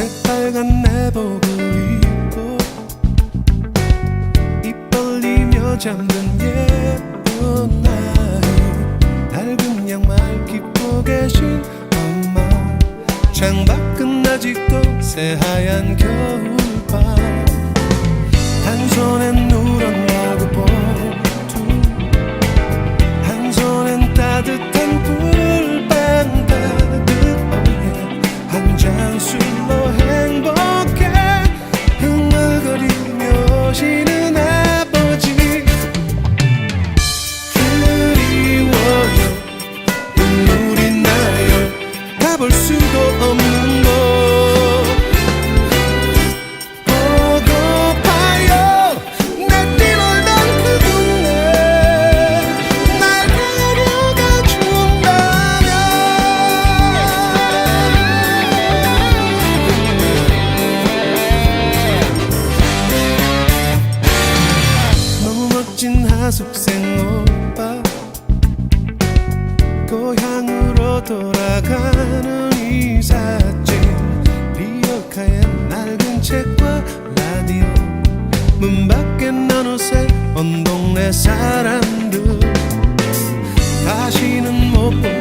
새빨간 내복을 입고 입 벌리며 잠든 예쁜 아이 밝은 양말 깊고 계신 엄마. 창밖은 아직도 새하얀 겨울밤. 한 손엔 누런 쉬는 아버지 그리워요. 눈물이 나요. 가볼 수 흘러가는 이 사진 리어카의 낡은 책과 라디오 문 밖에 난 옷에 온 동네 사람들 다시는 못 보.